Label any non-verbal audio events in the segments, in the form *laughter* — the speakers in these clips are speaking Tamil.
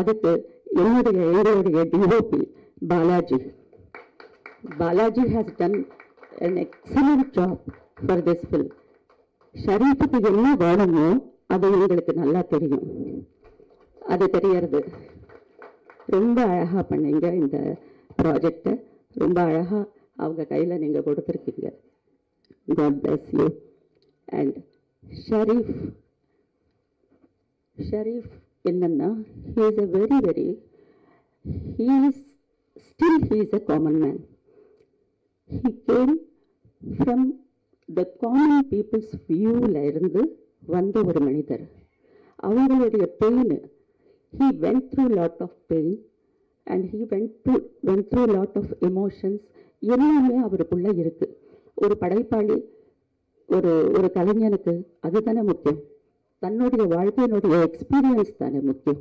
அதுக்கு என்னுடைய எங்களுடைய DOP Balaji. Balaji has done an excellent job for this film ஷரீஃபுக்கு என்ன வேணுமோ அது எங்களுக்கு நல்லா தெரியும். அது தெரியறது ரொம்ப அழகாக பண்ணீங்க இந்த ப்ராஜெக்டை ரொம்ப அழகாக அவங்க கையில் நீங்கள் கொடுத்துருக்கீங்க. God bless you and Sharif Sharif என்னென்னா he is a very very he is still he is a common man he came from the common peoples வியூவில் இருந்து வந்த ஒரு மனிதர் அவங்களுடைய pain he went through lot of pain and he went through went through lot of emotions எல்லாமே அவருக்குள்ளே இருக்குது ஒரு படைப்பாளி ஒரு ஒரு கலைஞனுக்கு அதுதானே முக்கியம் தன்னுடைய வாழ்க்கையினுடைய எக்ஸ்பீரியன்ஸ் தானே முக்கியம்.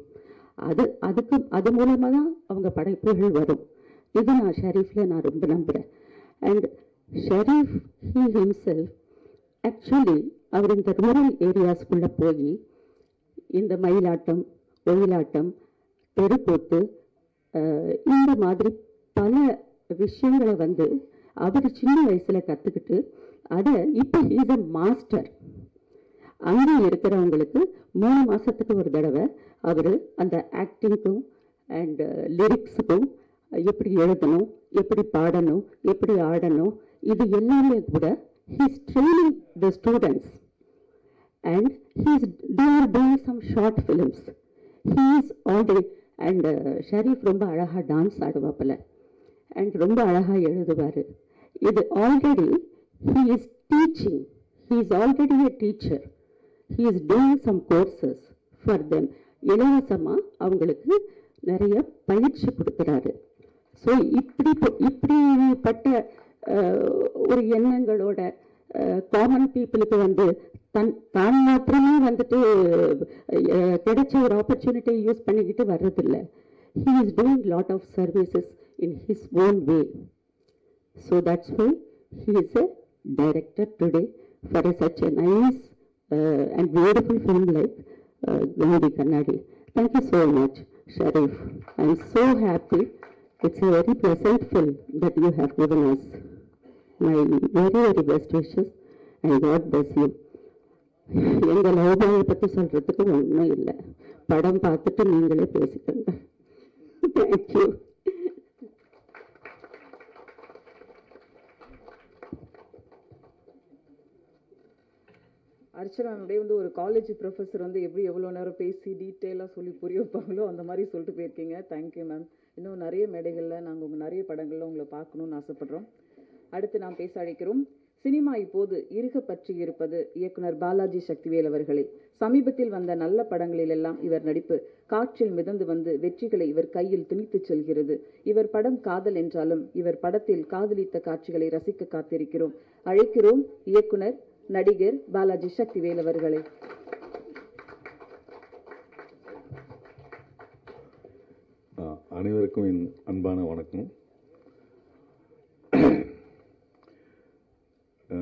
அது அதுக்கு அது மூலமாக தான் அவங்க படைப்புகள் வரும். இது நான் ஷெரீஃப்ல நான் ரொம்ப நம்புகிறேன் and Sharif he himself actually அவர் இந்த ரூரல் ஏரியாஸ்குள்ளே போய் இந்த மயிலாட்டம் ஒயிலாட்டம் தெருக்கூத்து இந்த மாதிரி பல விஷயங்களை வந்து அவர் சின்ன வயசில் கற்றுக்கிட்டு அதை இப்போ இஸ் அ மாஸ்டர் அங்கே இருக்கிறவங்களுக்கு மூணு மாதத்துக்கு ஒரு தடவை அவர் அந்த ஆக்டிங்க்கும் அண்ட் லிரிக்ஸுக்கும் uh, எப்படி எழுதணும் எப்படி பாடணும் எப்படி ஆடணும் இது எல்லாமே கூட he's training the students and he's they are doing some short films he is already and Sharif ரொம்ப அழகாக டான்ஸ் ஆடுவாப்பில். அண்ட் ரொம்ப அழகாக எழுதுவார். இது already he is teaching he is already a teacher he is doing some courses for them இலவசமாக அவங்களுக்கு நிறைய பயிற்சி கொடுக்குறாரு. ஸோ இப்படி இப்படிப்பட்ட ஒரு எண்ணங்களோட காமன் பீப்புளுக்கு வந்து தன் தான் மாத்திரமே வந்துட்டு கிடைச்ச ஒரு ஆப்பர்ச்சுனிட்டியை யூஸ் பண்ணிக்கிட்டு வர்றதில்ல. He is doing lot of services in his own way so that's why he is a director today for a such a nice and beautiful film like uh, Gandhi Kannadi. Thank you so much, Sharif. I'm so happy. It's a very pleasant film that you have given us. My very, very best wishes and God bless you. எங்கள் லவ்பாயை பற்றி சொல்கிறதுக்கு ஒன்றும் இல்லை படம் பார்த்துட்டு நீங்களே பேசிக்கோங்க தேங்க்யூ அர்ச்சனா அப்படியே வந்து ஒரு காலேஜ் ப்ரொஃபஸர் வந்து எப்படி எவ்வளோ நேரம் பேசி டீட்டெயிலாக சொல்லி புரிய வைப்பாங்களோ அந்த மாதிரி சொல்லிட்டு போயிருக்கீங்க. தேங்க்யூ மேம் இன்னும் நிறைய மேடைகளில் நாங்கள் உங்கள் நிறைய படங்களில் உங்களை பார்க்கணும்னு ஆசைப்படுறோம். அடுத்து நாம் பேச அழைக்கிறோம். சினிமா இப்போது இருக பற்றி இருப்பது இயக்குனர் பாலாஜி சக்திவேல் அவர்களே. சமீபத்தில் வந்த நல்ல படங்களில் எல்லாம் இவர் நடிப்பு. காற்றில் மிதந்து வந்து வெற்றிகளை இவர் கையில் திணித்துச் செல்கிறது. இவர் படம் காதல் என்றாலும் இவர் படத்தில் காதலித்த காட்சிகளை ரசிக்க காத்திருக்கிறோம். அழைக்கிறோம் இயக்குனர் நடிகர் பாலாஜி சக்திவேல் அவர்களை. அனைவருக்கும் என் அன்பான வணக்கம் ஆ,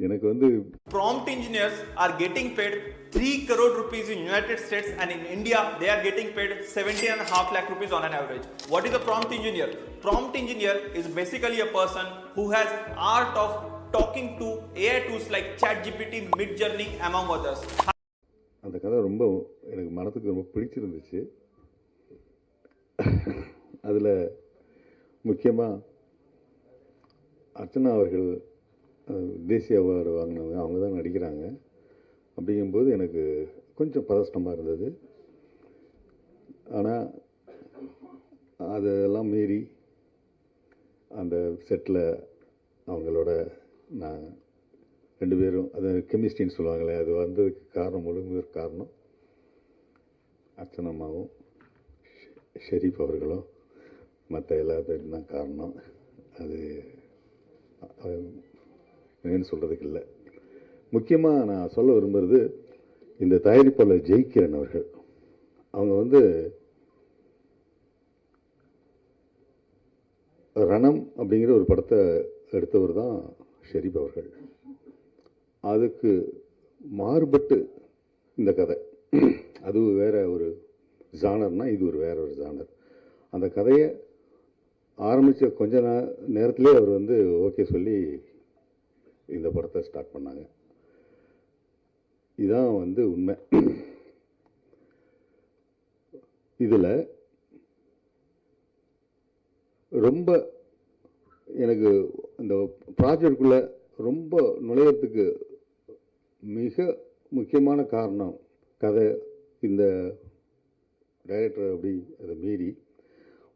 எனக்கு வந்து prompt engineers are getting paid 3 crore rupees in United States and in India they are getting paid 17 and a half lakh rupees on an average. What is a prompt engineer? Prompt engineer is basically a person who has art of talking to AI tools like ChatGPT, Midjourney among others. அந்த கதை ரொம்ப எனக்கு மனதுக்கு ரொம்ப பிடிச்சிருந்துச்சு அதில் முக்கியமாக அர்ச்சனா அவர்கள் தேசிய அவார்டு வாங்கினவங்க அவங்க தான் நடிக்கிறாங்க. அப்படிங்கும்போது எனக்கு கொஞ்சம் பதஷ்டமாக இருந்தது. ஆனால் அதெல்லாம் மீறி அந்த செட்டில் அவங்களோட நான் ரெண்டு பேரும் அது கெமிஸ்ட்ரின்னு சொல்லுவாங்களே அது வந்ததுக்கு காரணம் முழுங்குவதற்கு காரணம் அர்ச்சனம்மாவும் ஷெ- ஷெரீப் அவர்களும் மற்ற எல்லாத்துக்கும் தான் காரணம். அது அது சொல்கிறதுக்கு இல்லை. முக்கியமாக நான் சொல்ல விரும்புகிறது இந்த தயாரிப்பாளர் ஜெயிக்கிறன் அவர்கள். அவங்க வந்து ரணம் அப்படிங்கிற ஒரு படத்தை எடுத்தவர் தான் ஷெரீப் அவர்கள். அதுக்கு மாறுபட்டு இந்த கதை. அது வேற ஒரு ஜானர்னால் இது ஒரு வேற ஒரு ஜானர். அந்த கதையை ஆரம்பித்த கொஞ்ச நே நேரத்துலேயே அவர் வந்து ஓகே சொல்லி இந்த படத்தை ஸ்டார்ட் பண்ணாங்க. இதான் வந்து உண்மை. இதில் ரொம்ப எனக்கு இந்த ப்ராஜெக்டுக்குள்ளே ரொம்ப நுழையறதுக்கு மிக முக்கியமான காரணம் கதை இந்த டைரக்டர் அப்படி அதை மீறி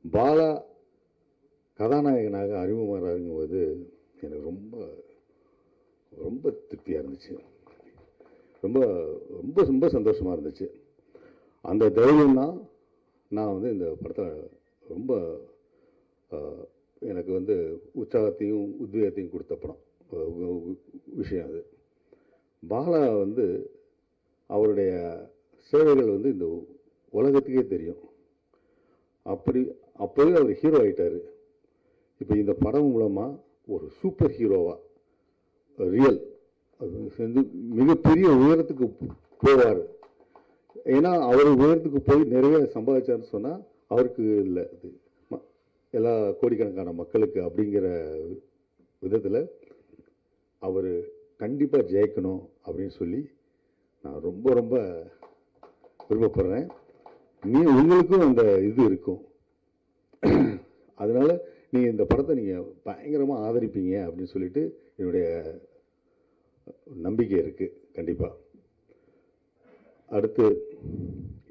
பாலா கதாநாயகனாக அறிமுகமாகிறாருங்கும்போது எனக்கு ரொம்ப ரொம்ப திருப்தியாக இருந்துச்சு. ரொம்ப ரொம்ப ரொம்ப சந்தோஷமாக இருந்துச்சு. அந்த தைரியம் தான் நான் வந்து இந்த படத்தில் ரொம்ப எனக்கு வந்து உற்சாகத்தையும் உத்வேகத்தையும் கொடுத்த படம். விஷயம் அது. பாலா வந்து அவருடைய சேவைகள் வந்து இந்த உலகத்துக்கே தெரியும். அப்படி அப்போவே அவர் ஹீரோ ஆகிட்டார் இப்போ இந்த படம் மூலமாக ஒரு சூப்பர் ஹீரோவாக ரியல் அது வந்து மிகப்பெரிய உயரத்துக்கு போவார். ஏன்னா அவர் உயரத்துக்கு போய் நிறைய சம்பாதிச்சாருன்னு சொன்னால் அவருக்கு இல்லை அது. ம- எல்லா கோடிக்கணக்கான மக்களுக்கு அப்படிங்கிற விதத்தில் அவர் கண்டிப்பாக ஜெயிக்கணும் அப்படின்னு சொல்லி நான் ரொம்ப ரொம்ப விருப்பப்படுறேன். நீ உங்களுக்கும் அந்த இது இருக்கும். அதனால் நீங்கள் இந்த படத்தை நீங்கள் பயங்கரமாக ஆதரிப்பீங்க அப்படின்னு சொல்லிட்டு என்னுடைய நம்பிக்கை இருக்குது கண்டிப்பாக அடுத்து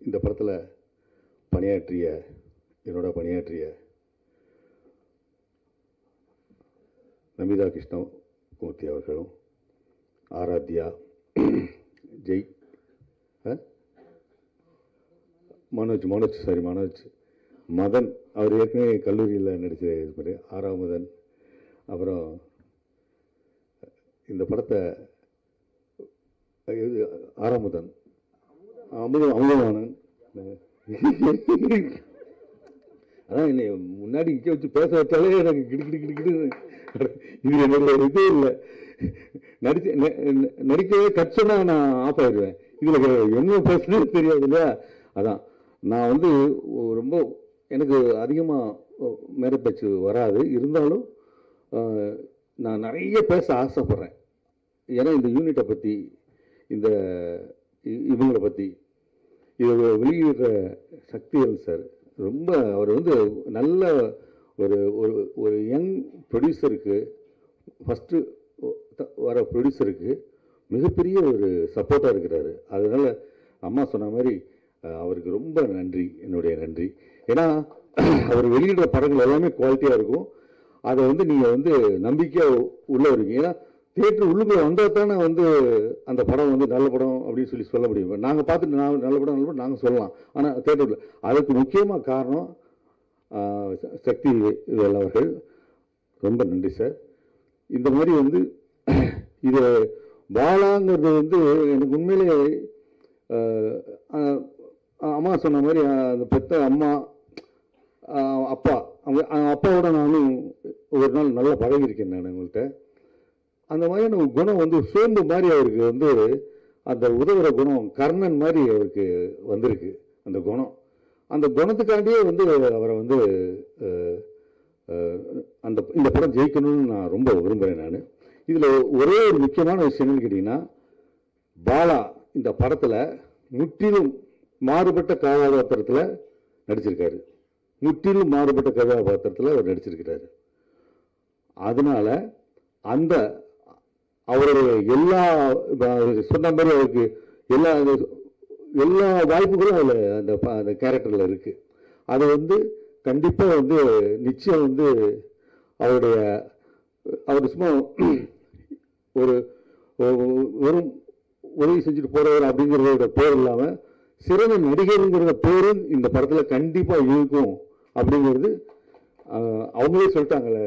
இந்த படத்தில் பணியாற்றிய என்னோட பணியாற்றிய நமிதா கிருஷ்ணமூர்த்தி அவர்களும் ஆராத்யா ஜெய் மனோஜ் மனோஜ் சாரி மனோஜ். மதன் அவர் ஏற்கனவே கல்லூரியில் நடித்த ஆறாம் மதன் அப்புறம் இந்த படத்தை இது ஆறாமுதன். அமுதம் அமுதவானன் அதான் என்னை முன்னாடி இங்கே வச்சு பேச வச்சாலே எனக்கு கிடு கிடு கிடு கிடு இது என்னோட இதே இல்லை. நடிச்சு நடிக்கவே கட்சனாக நான் ஆஃப் ஆயிடுவேன் இதில் என்ன பேசுனே தெரியாது இல்லையா? அதான். நான் வந்து ரொம்ப எனக்கு அதிகமாக மேரப்பேச்சு வராது. இருந்தாலும் நான் நிறைய பேச ஆசைப்பட்றேன். ஏன்னா இந்த யூனிட்டை பற்றி இந்த இவங்களை பற்றி இதை வெளியிடுற சக்திகள் சார் ரொம்ப அவர் வந்து நல்ல ஒரு ஒரு ஒரு யங் ப்ரொடியூசருக்கு ஃபஸ்ட்டு வர ப்ரொடியூசருக்கு மிகப்பெரிய ஒரு சப்போர்ட்டாக இருக்கிறாரு. அதனால் அம்மா சொன்ன மாதிரி அவருக்கு ரொம்ப நன்றி என்னுடைய நன்றி. ஏன்னா *clears throat* அவர் வெளியிடுற படங்கள் எல்லாமே குவாலிட்டியாக இருக்கும். அதை வந்து நீங்கள் வந்து நம்பிக்கையாக உள்ள இருக்கீங்க. ஏன்னா தியேட்டர் உள்ளுக்குள்ள வந்தால் தானே வந்து அந்த படம் வந்து நல்ல படம் அப்படின்னு சொல்லி சொல்ல முடியும். நாங்கள் பார்த்துட்டு நான் நல்ல படம் நல்ல படம் நாங்கள் சொல்லலாம். ஆனால் தியேட்டரில் அதுக்கு முக்கியமாக காரணம் சக்தி வேல் அவர்கள். ரொம்ப நன்றி சார். இந்த மாதிரி வந்து *clears throat* இது பாலாங்கிறது வந்து எனக்கு உண்மையிலே அம்மா சொன்ன மாதிரி அந்த பெத்த அம்மா அப்பா அவங்க அவங்க அப்பாவோட நானும் ஒரு நாள் நல்லா பழகியிருக்கேன் நான் உங்கள்கிட்ட. அந்த மாதிரியான குணம் வந்து சேர்ந்து மாதிரி அவருக்கு வந்து அந்த உதவுற குணம் கர்ணன் மாதிரி அவருக்கு வந்திருக்கு அந்த குணம். அந்த குணத்துக்காண்டியே வந்து அவரை வந்து அந்த இந்த படம் ஜெயிக்கணும்னு நான் ரொம்ப விரும்புகிறேன் நான். இதில் ஒரே ஒரு முக்கியமான விஷயம் என்னன்னு கேட்டிங்கன்னா பாலா இந்த படத்தில் முற்றிலும் மாறுபட்ட கதாபாத்திரத்தில் நடிச்சிருக்காரு. முற்றிலும் மாறுபட்ட கதாபாத்திரத்தில் அவர் நடிச்சிருக்கிறாரு. அதனால் அந்த அவருடைய எல்லா சொன்ன மாதிரி அவருக்கு எல்லா எல்லா வாய்ப்புகளும் அதில் அந்த அந்த கேரக்டரில் இருக்குது அது வந்து கண்டிப்பாக வந்து நிச்சயம் வந்து அவருடைய அவர் சும்மா ஒரு வெறும் உதவி செஞ்சுட்டு போகிறவர் அப்படிங்கிறதோட பேர் இல்லாமல் சிறந்த நடிகருங்கிற பேரும் இந்த படத்தில் கண்டிப்பாக இருக்கும் அப்படிங்கிறது அவங்களே சொல்லிட்டாங்களே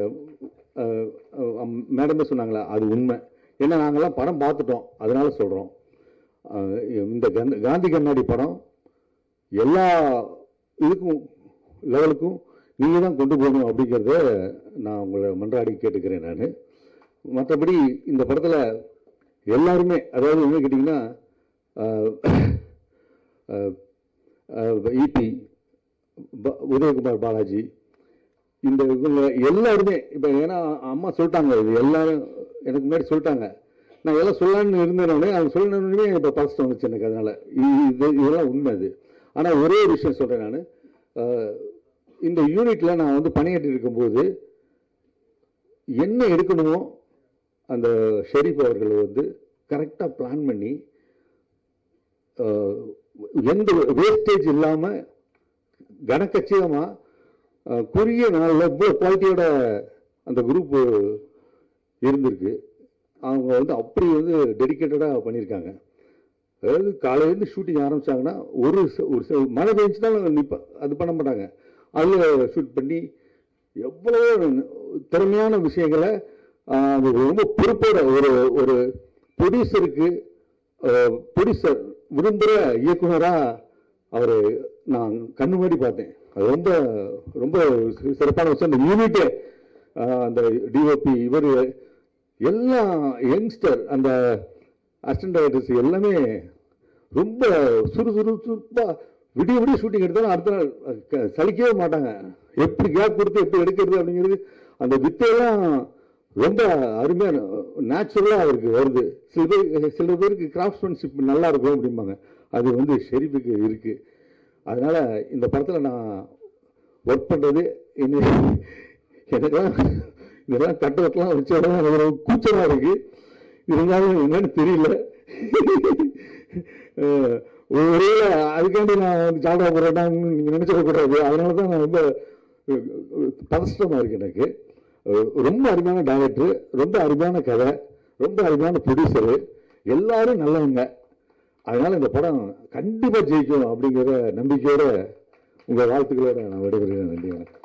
மேடமே சொன்னாங்களே? அது உண்மை. ஏன்னா நாங்கள்லாம் படம் பார்த்துட்டோம். அதனால சொல்கிறோம் இந்த கந்த- காந்தி கண்ணாடி படம் எல்லா இதுக்கும் லெவலுக்கும் நீங்கள் தான் கொண்டு போகணும் அப்படிங்கிறத நான் உங்களை மன்றாடி கேட்டுக்கிறேன் நான். மற்றபடி இந்த படத்தில் எல்லாருமே அதாவது என்ன கேட்டிங்கன்னா இபி உதயகுமார் பாலாஜி இந்த இவங்க எல்லாருமே இப்போ ஏன்னா அம்மா சொல்லிட்டாங்க இது எல்லாரும் எனக்கு முன்னாடி சொல்லிட்டாங்க. நான் எல்லாம் சொல்லலான்னு இருந்தேனே அவங்க சொல்லணுமே இப்போ பாசிட்டிவ் வந்துச்சு எனக்கு அதனால். இது இதெல்லாம் உண்மை அது. ஆனால் ஒரே ஒரு விஷயம் சொல்கிறேன் நான். இந்த யூனிட்டில் நான் வந்து பணியாற்றி இருக்கும்போது என்ன எடுக்கணுமோ அந்த ஷெரீப் அவர்கள் வந்து கரெக்டாக பிளான் பண்ணி எந்த வேஸ்டேஜ் இல்லாமல் கனக்கச்சிதமாக குறுகிய நாளில் இவ்வளோ குவாலிட்டியோட அந்த குரூப்பு இருந்திருக்கு. அவங்க வந்து அப்படி வந்து டெடிக்கேட்டடாக பண்ணியிருக்காங்க. அதாவது காலையிலேருந்து ஷூட்டிங் ஆரம்பித்தாங்கன்னா ஒரு ஒரு ச- மழை பெஞ்சுனாலும் நிற்பேன் அது பண்ண மாட்டாங்க. அதில் ஷூட் பண்ணி எவ்வளோ திறமையான விஷயங்களை அது ரொம்ப பொறுப்போட ஒரு ஒரு ப்ரொடியூசருக்கு ப்ரொடியூசர் விரும்புகிற இயக்குனராக அவர் நான் கண்ணு முன்னாடி பார்த்தேன். அது ரொம்ப ரொம்ப சிறப்பான விஷயம். அந்த யூனிட்டே அந்த டிஓபி இவர் எல்லாம் யங்ஸ்டர் அந்த அசிஸ்டன்ட் டைரக்டர்ஸ் எல்லாமே ரொம்ப சுறுசுறுப்பாக விடிய விடிய ஷூட்டிங் எடுத்தாலும் அடுத்த நாள் சலிக்கவே மாட்டாங்க. எப்படி கேப் கொடுத்து எப்படி எடுக்கிறது அப்படிங்கிறது அந்த வித்தையெல்லாம் ரொம்ப அருமையான நேச்சுரலாக அவருக்கு வருது. சில பேர் சில பேருக்கு கிராஃப்ட்மேன்ஷிப் நல்லா இருக்கும் அப்படிம்பாங்க. அது வந்து ஷெரீஃபுக்கு இருக்குது அதனால் இந்த படத்தில் நான் ஒர்க் பண்ணுறது இன்னும் எனக்கெல்லாம் இதெல்லாம் கட்டவட்டெல்லாம் வச்சு எனக்கு ஒரு கூச்சமாக இருக்குது இருந்தாலும் என்னன்னு தெரியல. ஒரே அதுக்காண்டி நான் வந்து ஜாதா நீங்கள் நினச்சிடக்கூடாது அதனால தான் நான் ரொம்ப பதஷ்டமாக இருக்கு எனக்கு. ரொம்ப அருமையான டைரக்டர் ரொம்ப அருமையான கதை ரொம்ப அருமையான ப்ரொடியூசரு எல்லாரும் நல்லவங்க. அதனால் இந்த படம் கண்டிப்பாக ஜெயிக்கும் அப்படிங்கிற நம்பிக்கையோட உங்கள் வாழ்த்துக்களோட நான் விடைபெறுகிறேன். நன்றி வணக்கம்.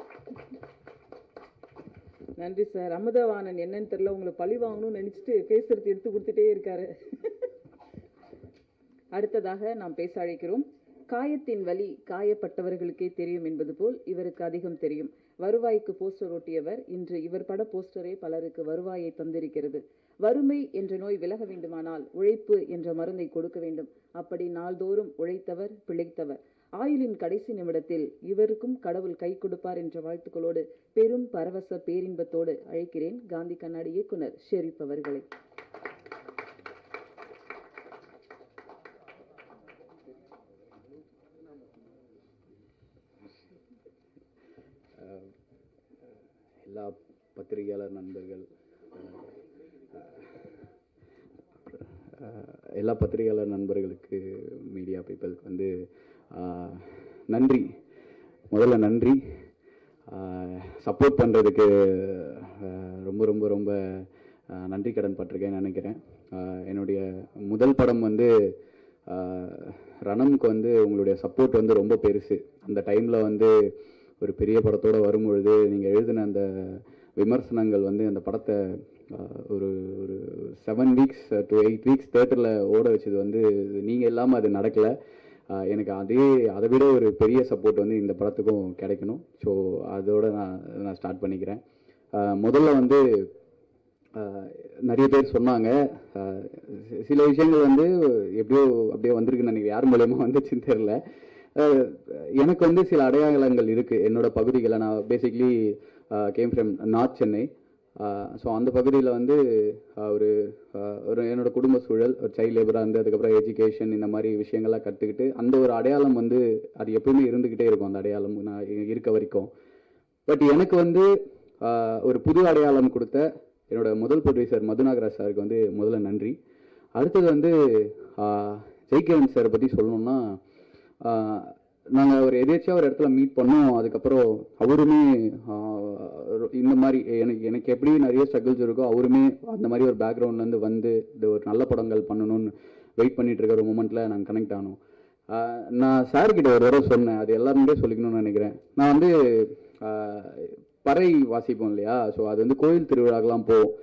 நன்றி சார். அமுதவாணன் என்னன்னு தெரியல உங்களை பழி வாங்கணும்னு நினைச்சிட்டு பேசுறது எடுத்து கொடுத்துட்டே இருக்காரு. அடுத்ததாக நாம் பேச அழைக்கிறோம். காயத்தின் வலி காயப்பட்டவர்களுக்கே தெரியும் என்பது போல் இவருக்கு அதிகம் தெரியும். வருவாய்க்கு போஸ்டர் ஒட்டியவர் இன்று இவர் பட போஸ்டரே பலருக்கு வருவாயை தந்திருக்கிறது. வறுமை என்ற நோய் விலக வேண்டுமானால் உழைப்பு என்ற மருந்தை கொடுக்க வேண்டும். அப்படி நாள்தோறும் உழைத்தவர் பிழைத்தவர். ஆயுளின் கடைசி நிமிடத்தில் இவருக்கும் கடவுள் கை கொடுப்பார் என்ற வாழ்த்துக்களோடு பெரும் பரவச பேரின்பத்தோடு அழைக்கிறேன் காந்தி கண்ணாடி இயக்குனர் ஷெரீப் அவர்களை. எல்லா பத்திரிகையாளர் நண்பர்கள் எல்லா பத்திரிகையாளர் நண்பர்களுக்கு மீடியா பீப்புளுக்கு வந்து நன்றி. முதல்ல நன்றி. சப்போர்ட் பண்ணுறதுக்கு ரொம்ப ரொம்ப ரொம்ப நன்றி கடன் பட்டிருக்கேன்னு நினைக்கிறேன். என்னுடைய முதல் படம் வந்து ரணம்க்கு வந்து உங்களுடைய சப்போர்ட் வந்து ரொம்ப பெருசு. அந்த டைமில் வந்து ஒரு பெரிய படத்தோடு வரும்பொழுது நீங்கள் எழுதின அந்த விமர்சனங்கள் வந்து அந்த படத்தை ஒரு ஒரு seven weeks to eight weeks தேட்டரில் ஓட வச்சது வந்து நீங்கள் இல்லாமல் அது நடக்கலை. எனக்கு அதே அதை விட ஒரு பெரிய சப்போர்ட் வந்து இந்த படத்துக்கும் கிடைக்கணும். ஸோ அதோட நான் நான் ஸ்டார்ட் பண்ணிக்கிறேன். முதல்ல வந்து நிறைய பேர் சொன்னாங்க. சில விஷயங்கள் வந்து எப்படியோ அப்படியே வந்திருக்குன்னு நினைக்கிறேன். யார் மூலயமா வந்துச்சுன்னு தெரில எனக்கு வந்து சில அடையாளங்கள் இருக்குது என்னோட பகுதிகளை நான் basically came from north Chennai so அந்த பகுதியில் வந்து ஒரு ஒரு என்னோட குடும்ப சூழல் ஒரு சைல்ட் லேபராக இருந்து அதுக்கப்புறம் எஜுகேஷன் இந்த மாதிரி விஷயங்கள்லாம் கற்றுக்கிட்டு அந்த ஒரு அடையாளம் வந்து அது எப்பவுமே இருந்துக்கிட்டே இருக்கும் அந்த அடையாளம் நான் இருக்க வரைக்கும். பட் எனக்கு வந்து ஒரு புது அடையாளம் கொடுத்த என்னோட முதல் ப்ரொடியூசர் மதுநாகராஜ் சாருக்கு வந்து முதல்ல நன்றி. அடுத்தது வந்து ஆஹ், சாரை பற்றி சொல்லணும்னா நாங்கள் ஒரு எதேச்சியாக ஒரு இடத்துல மீட் பண்ணோம். அதுக்கப்புறம் அவருமே இந்த மாதிரி எனக்கு எனக்கு எப்படி நிறைய ஸ்ட்ரகிள்ஸ் இருக்கோ அவருமே அந்த மாதிரி ஒரு பேக்ரவுண்ட்லேருந்து வந்து இது ஒரு நல்ல படங்கள் பண்ணணும்னு வெயிட் பண்ணிட்டு இருக்கிற ஒரு மூமெண்ட்டில் நாங்கள் கனெக்ட் ஆனோம். நான் சார்கிட்ட ஒரு தடவை சொன்னேன். அது எல்லாருமே சொல்லிக்கணும்னு நினைக்கிறேன். நான் வந்து பறை வாசிப்போம் இல்லையா? ஸோ அது வந்து கோயில் திருவிழாக்கெலாம் போவோம்.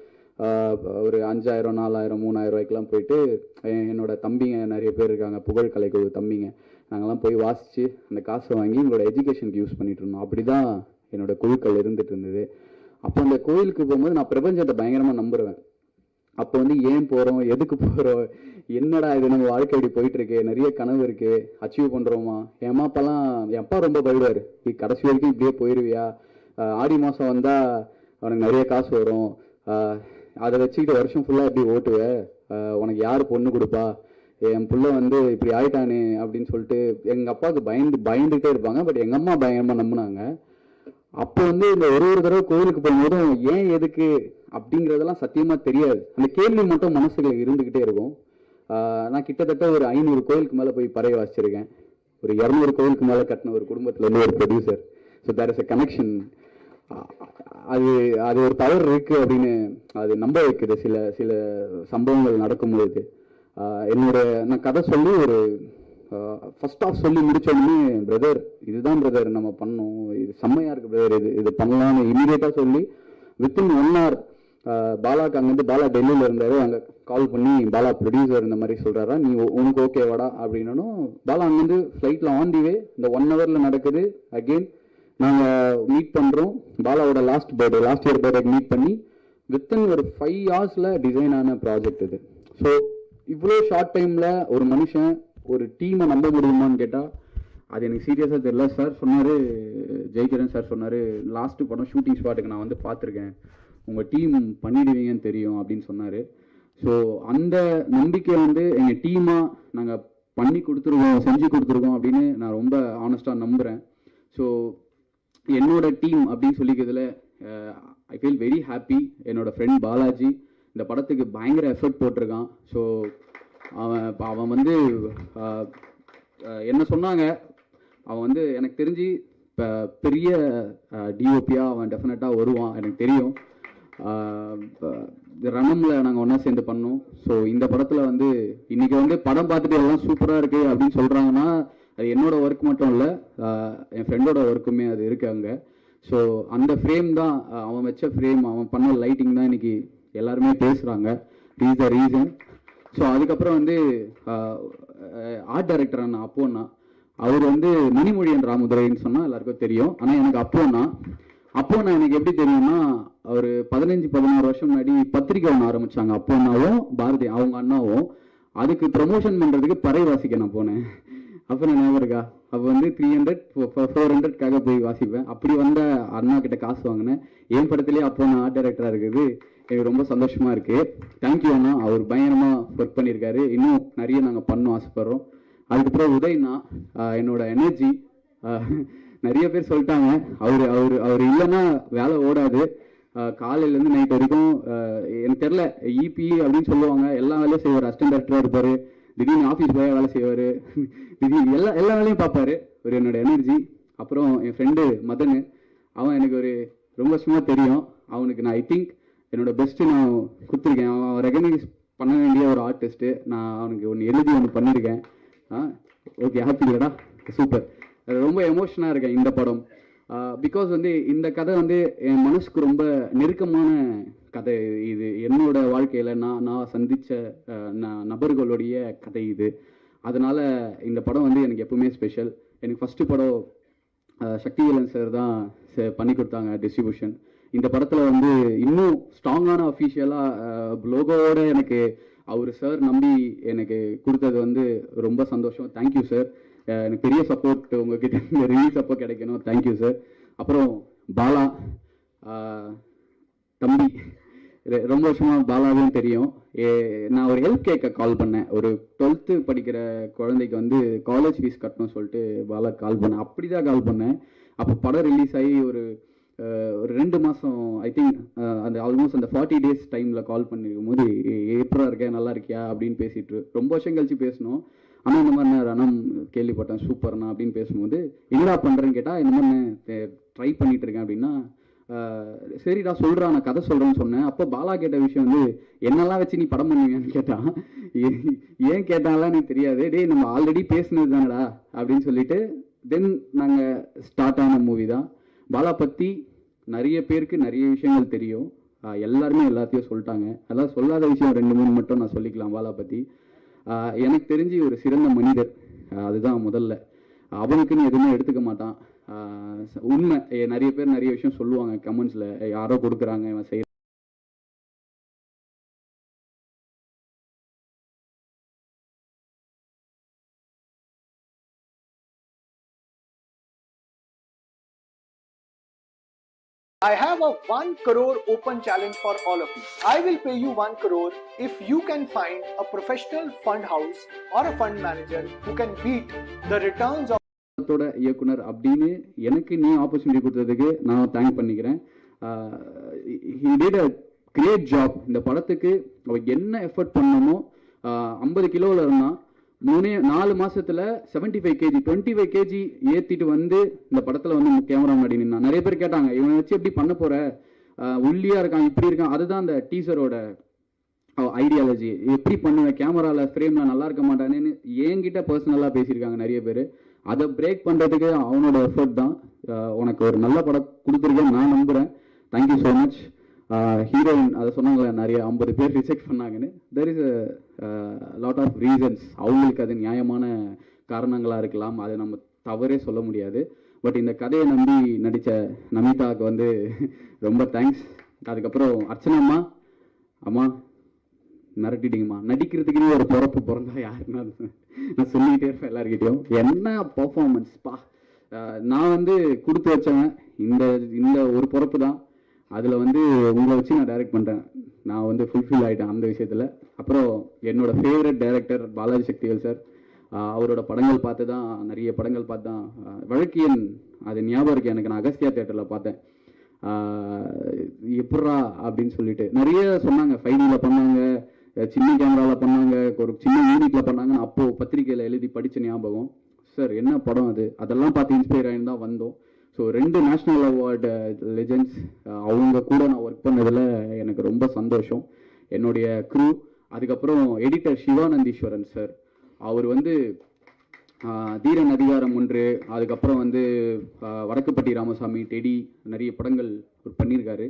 ஒரு அஞ்சாயிரம் நாலாயிரம் மூணாயிரம் ரூபாய்க்கெல்லாம் போயிட்டு என்னோட தம்பிங்க நிறைய பேர் இருக்காங்க. புகழ் கலைக்குழு தம்பிங்க. நாங்கள்லாம் போய் வாசித்து அந்த காசை வாங்கி எங்களோட எஜுகேஷனுக்கு யூஸ் பண்ணிட்டு இருந்தோம் அப்படி தான் என்னோடய குழுக்கள் இருந்துகிட்டு இருந்தது அப்போ அந்த கோயிலுக்கு போகும்போது நான் பிரபஞ்சத்தை பயங்கரமாக நம்புறேன் அப்போ வந்து ஏன் போகிறோம் எதுக்கு போகிறோம் என்னடா இது? நம்ம வாழ்க்கை இப்படி போயிட்டுருக்கு. நிறைய கனவு இருக்குது அச்சீவ் பண்ணுறோமா என் அம்மா அப்பாலாம் என் அப்பா ரொம்ப பயப்படுவார் நீ கடைசி வரைக்கும் இப்படியே போயிடுவியா ஆடி மாதம் வந்தால் அவனுக்கு நிறைய காசு வரும். அதை வச்சுக்கிட்டு வருஷம் ஃபுல்லாக எப்படி ஓட்டுவ? உனக்கு யார் பொண்ணு கொடுப்பா? என் புள்ள வந்து இப்படி ஆயிட்டானே அப்படின்னு சொல்லிட்டு எங்கள் அப்பாவுக்கு பயந்து பயந்துகிட்டே இருப்பாங்க. பட் எங்கள் அம்மா பயங்கரமாக நம்பினாங்க. அப்போ வந்து இந்த ஒரு ஒரு தடவை கோயிலுக்கு போகும்போதும் ஏன் எதுக்கு அப்படிங்கிறதெல்லாம் சத்தியமாக தெரியாது. அந்த கேள்வி மட்டும் மனசுகளை இருந்துக்கிட்டே இருக்கும். நான் கிட்டத்தட்ட ஒரு ஐநூறு கோயிலுக்கு மேலே போய் பறைய வாசிச்சிருக்கேன். ஒரு இரநூறு கோயிலுக்கு மேலே கட்டின ஒரு குடும்பத்தில் வந்து ஒரு producer so there is a connection அது அது ஒரு தவறு இருக்குது அப்படின்னு அது நம்ப வைக்குது. சில சில சம்பவங்கள் நடக்கும்பொழுது. என்னோட நான் கதை சொல்லி ஒரு ஃபர்ஸ்ட் ஆஃப் சொல்லி முடித்தோடனே பிரதர் இதுதான் பிரதர் நம்ம பண்ணோம். இது செம்மையாக இருக்குது பிரதர் இது இது பண்ணலாம்னு இமீடியட்டாக சொல்லி வித்தின் ஒன் ஹவர் பாலாக்கு அங்கேருந்து பாலா டெல்லியில் இருந்தார். அங்கே கால் பண்ணி பாலா ப்ரொடியூசர் இந்த மாதிரி சொல்கிறாரா நீ உனக்கு ஓகேவாடா அப்படின்னனும் பாலா அங்கேருந்து ஃப்ளைட்டில் ஆன் தி வே இந்த ஒன் ஹவரில் நடக்குது. அகெயின் நாங்கள் மீட் பண்ணுறோம் பாலாவோட last birthday last year birthday meet பண்ணி வித்தின் ஒரு ஃபைவ் ஹவர்ஸில் டிசைன் ஆன ப்ராஜெக்ட் இது. ஸோ இவ்வளோ ஷார்ட் டைமில் ஒரு மனுஷன் ஒரு டீமை நம்ப முடியுமான்னு கேட்டால் அது எனக்கு சீரியஸாக தெரியல. சார் சொன்னார் ஜெயிக்கிறேன் சார் சொன்னார். லாஸ்ட்டு படம் ஷூட்டிங் ஸ்பாட்டுக்கு நான் வந்து பார்த்துருக்கேன். உங்கள் டீம் பண்ணிடுவீங்கன்னு தெரியும் அப்படின்னு சொன்னார். ஸோ அந்த நம்பிக்கை வந்து எங்கள் டீமாக நாங்கள் பண்ணி கொடுத்துருக்கோம் செஞ்சு கொடுத்துருக்கோம் அப்படின்னு நான் ரொம்ப ஆனஸ்ட்டாக நம்புகிறேன் ஸோ என்னோட டீம் அப்படின்னு சொல்லிக்கிறதுல ஐ ஃபீல் வெரி ஹாப்பி என்னோட ஃப்ரெண்ட் பாலாஜி இந்த படத்துக்கு பயங்கர எஃபர்ட் போட்டிருக்கான். ஸோ அவன் இப்போ அவன் வந்து என்ன சொன்னாங்க? அவன் வந்து எனக்கு தெரிஞ்சு இப்போ பெரிய டிஓபியாக அவன் டெஃபினட்டாக வருவான் எனக்கு தெரியும். ரணமில் நாங்கள் ஒன்றா சேர்ந்து பண்ணோம். ஸோ இந்த படத்தில் வந்து இன்றைக்கி வந்து படம் பார்த்துட்டு எல்லாம் சூப்பராக இருக்குது அப்படின்னு சொல்கிறாங்கன்னா அது என்னோடய ஒர்க் மட்டும் இல்லை என் ஃப்ரெண்டோட ஒர்க்குமே அது இருக்குது அங்கே. ஸோ அந்த ஃப்ரேம் தான் அவன் வச்ச ஃப்ரேம் அவன் பண்ண லைட்டிங் தான் இன்றைக்கி எல்லாருமே பேசுகிறாங்க இஸ் த ரீசன் ஸோ அதுக்கப்புறம் வந்து ஆர்ட் டைரக்டர் அண்ணா அப்போன்னா அவர் வந்து மணிமொழியன் ராமதுரைன்னு சொன்னால் எல்லாருக்கும் தெரியும். ஆனால் எனக்கு அப்போன்னா அப்போ நான் எனக்கு எப்படி தெரியும்னா அவர் பதினஞ்சு பதினாறு வருஷம் முன்னாடி பத்திரிக்கை ஒன்று ஆரம்பித்தாங்க அப்போ அண்ணாவும் பாரதி அவங்க அண்ணாவும். அதுக்கு ப்ரொமோஷன் பண்ணுறதுக்கு பறை வாசிக்க நான் போனேன் அப்போ நான் ஞாபகம் இருக்கா? அப்போ வந்து த்ரீ ஹண்ட்ரட் ஃபோர் ஹண்ட்ரட்காக போய் வாசிப்பேன். அப்படி வந்த அண்ணா கிட்ட காசு வாங்கினேன். என் படத்துலேயே அப்போ நான் ஆர்ட் டைரக்டராக இருக்குது. எனக்கு ரொம்ப சந்தோஷமா இருக்கு. தேங்க்யூ அண்ணா. அவர் பயங்கரமா ஒர்க் பண்ணியிருக்காரு. இன்னும் நிறைய நாங்கள் பண்ணோம் ஆசைப்படுறோம். அதுக்கப்புறம் உதய்னா ஆஹ் என்னோட எனர்ஜி நிறைய பேர் சொல்லிட்டாங்க. அவர் அவர் அவர் இல்லைன்னா வேலை ஓடாது. காலையிலேருந்து நைட் வரைக்கும் எனக்கு தெரில இபி அப்படின்னு சொல்லுவாங்க. எல்லா வேலையும் செய்வார். அசிஸ்டன்ட் டேரக்டராக இருப்பார். திடீர்னு ஆஃபீஸ் போய் வேலை செய்வார். திடீர்னு எல்லா எல்லா வேலையும் பார்ப்பாரு. ஒரு என்னோட எனர்ஜி அப்புறம் என் ஃப்ரெண்டு மதனு. அவன் எனக்கு ஒரு ரொம்ப சும்மா தெரியும். அவனுக்கு நான் ஐ திங்க் என்னோட பெஸ்ட்டு நான் கொடுத்துருக்கேன். அவன் ரெகனைஸ் பண்ண வேண்டிய ஒரு ஆர்டிஸ்ட்டு நான் அவனுக்கு ஒன்று எழுதி ஒன்று பண்ணியிருக்கேன் ஆ ஓகே ஹாப்பி இல்லடா. சூப்பர் ரொம்ப எமோஷனாக இருக்கேன் இந்த படம். பிகாஸ் வந்து இந்த கதை வந்து என் மனசுக்கு ரொம்ப நெருக்கமான கதை இது. என்னோட வாழ்க்கையில் நான் நான் சந்தித்த நபர்களுடைய கதை இது. அதனால் இந்த படம் வந்து எனக்கு எப்பவுமே ஸ்பெஷல் எனக்கு ஃபஸ்ட்டு படம் சக்தி சக்திவேலன் சார் தான் பண்ணி கொடுத்தாங்க டிஸ்ட்ரிபியூஷன் இந்த படத்தில் வந்து இன்னும் ஸ்ட்ராங்கான அஃபிஷியலாக லோகோவோட எனக்கு அவர் சார் நம்பி எனக்கு கொடுத்தது வந்து ரொம்ப சந்தோஷம். தேங்க்யூ சார் எனக்கு பெரிய சப்போர்ட் உங்ககிட்ட இந்த ரிலீஸ் அப்போ கிடைக்கணும். தேங்க்யூ சார் அப்புறம் பாலா தம்பி. ரொம்ப வருஷமா பாலாவும் தெரியும். ஏ நான் ஒரு ஹெல்ப் கேட்க கால் பண்ணேன். ஒரு டுவெல்த்து படிக்கிற குழந்தைக்கு வந்து காலேஜ் ஃபீஸ் கட்டணும் சொல்லிட்டு பாலா கால் பண்ணேன். அப்படி தான் கால் பண்ணேன். அப்போ படம் ரிலீஸ் ஆகி ஒரு ஒரு ரெண்டு மாதம் ஐ திங்க் அந்த ஆல்மோஸ்ட் அந்த ஃபார்ட்டி டேஸ் டைமில் கால் பண்ணிருக்கும் போது எப்படா இருக்கேன் நல்லா இருக்கியா? அப்படின்னு பேசிட்டு ரொம்ப வருஷம் கழிச்சு பேசணும் ஆனால் இந்த மாதிரி நான் ரணம் கேள்விப்பட்டேன். சூப்பர்ண்ணா அப்படின்னு பேசும்போது என்னடா பண்ணுறேன்னு கேட்டால் இந்த மாதிரி நான் ட்ரை பண்ணிட்டு இருக்கேன் அப்படின்னா சரிடா சொல்கிறா நான் கதை சொல்கிறேன்னு சொன்னேன். அப்போ பாலா கேட்ட விஷயம் வந்து என்னெல்லாம் வச்சு நீ படம் பண்ணுவீங்கன்னு கேட்டான் ஏன் கேட்டாலாம் எனக்கு தெரியாது. டேய் நம்ம ஆல்ரெடி பேசினது தானடா அப்படின்னு சொல்லிட்டு தென் நாங்கள் ஸ்டார்ட் ஆன மூவி தான். பாலா பற்றி நிறைய பேருக்கு நிறைய விஷயங்கள் தெரியும். எல்லாருமே எல்லாத்தையும் சொல்லிட்டாங்க. அதெல்லாம் சொல்லாத விஷயம் ரெண்டு மூணு மட்டும் நான் சொல்லிக்கலாம் பாலா பற்றி எனக்கு தெரிஞ்சு ஒரு சிறந்த மனிதர். அதுதான் முதல்ல. அவனுக்குன்னு எதுவுமே எடுத்துக்க மாட்டான். உண்மை. நிறைய பேர் நிறைய விஷயம் சொல்லுவாங்க கமெண்ட்ஸில் யாரோ கொடுக்குறாங்க இவன் செய்ய I have a 1 crore open challenge for all of you. I will pay you 1 crore if you can find a professional fund house or a fund manager who can beat the returns of படத்தோட இயக்குனர் அப்படின்னு எனக்கு நீ ஆப்பர்ச்சுனிட்டி கொடுத்ததுக்கு நான் தேங்க் பண்ணிக்கிறேன் he did a great job இந்த படத்துக்கு அவ என்ன எஃபர்ட் பண்ணணுமோ ஐம்பது கிலோவில் இருந்தால் மூணே நாலு மாசத்துல 75 five KG twenty five KG ஏற்றிட்டு வந்து இந்த படத்தில் வந்து கேமரா முன்னாடி நின்னான். நிறைய பேர் கேட்டாங்க இவனை வச்சு எப்படி பண்ண போற? உள்ளியா இருக்கான் இப்படி இருக்கான். அதுதான் அந்த டீசரோட ஐடியாலஜி எப்படி பண்ணுவேன் கேமராவில் ஃப்ரேமில் நல்லா இருக்க மாட்டானேன்னு என்கிட்ட பர்சனலாக பேசியிருக்காங்க நிறைய பேர். அதை பிரேக் பண்ணுறதுக்கு அவனோட எஃபர்ட் தான். உனக்கு ஒரு நல்ல படம் கொடுத்துருக்கேன் நான் நம்புகிறேன் தேங்க்யூ ஸோ மச் ஹீரோயின் அதை சொன்னாங்களே நிறைய ஐம்பது பேர் ரிஜெக்ட் பண்ணாங்கன்னு. There is a lot of reasons அவங்களுக்கு அது நியாயமான காரணங்களாக இருக்கலாம் அதை நம்ம தவறே சொல்ல முடியாது. பட் இந்த கதையை நம்பி நடித்த நமிதாவுக்கு வந்து ரொம்ப தேங்க்ஸ் அதுக்கப்புறம் அர்ச்சனா அம்மா அம்மா மிரட்டிட்டீங்கம்மா. நடிக்கிறதுக்குன்னு ஒரு பிறப்பு பிறந்தா யாருன்னா நான் சொல்லிக்கிட்டே இருப்பேன் எல்லாருக்கிட்டையும் என்ன பர்ஃபார்மன்ஸ் பா? நான் வந்து கொடுத்து வச்சவன். இந்த இந்த ஒரு பிறப்பு தான். அதில் வந்து உங்களை வச்சு நான் டைரக்ட் பண்ணுறேன் நான் வந்து ஃபுல்ஃபில் ஆகிட்டேன் அந்த விஷயத்தில். அப்புறம் என்னோட favourite director Balaji Sakthivel sir அவரோட படங்கள் பார்த்து தான் நிறைய படங்கள் பார்த்து தான் வழக்கியன் அது ஞாபகம் இருக்கு எனக்கு. நான் அகஸ்தியா தேட்டரில் பார்த்தேன். எப்பட்றா அப்படின்னு சொல்லிட்டு. நிறைய சொன்னாங்க ஃபைனலில் பண்ணாங்க சின்ன கேமராவில் பண்ணாங்க ஒரு சின்ன யூனிட்டில் பண்ணாங்கன்னு அப்போது பத்திரிக்கையில் எழுதி படித்த ஞாபகம். சார் என்ன படம் அது? அதெல்லாம் பார்த்து இன்ஸ்பயர் ஆகி தான் வந்தோம். ஸோ ரெண்டு நேஷ்னல் அவார்டு லெஜெண்ட்ஸ் அவங்க கூட நான் ஒர்க் பண்ணதில் எனக்கு ரொம்ப சந்தோஷம். என்னுடைய க்ரூ அதுக்கப்புறம் எடிட்டர் சிவானந்தீஸ்வரன் சார் அவர் வந்து தீரன் அதிகாரம் ஒன்று அதுக்கப்புறம் வந்து வடக்குப்பட்டி ராமசாமி டெடி நிறைய படங்கள் பண்ணியிருக்காரு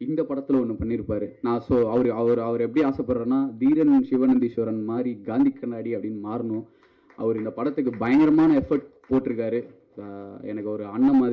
இந்த படத்தில் ஒன்று பண்ணியிருப்பாரு நான் ஸோ அவர் அவர் அவர் எப்படி ஆசைப்படுறேன்னா தீரன் சிவநந்தீஸ்வரன் மாதிரி காந்தி கண்ணாடி அப்படின்னு மாறணும். அவர் இந்த படத்துக்கு பயங்கரமான எஃபர்ட் போட்டிருக்காரு. எனக்கு ஒரு அண்ணன் மாதிரி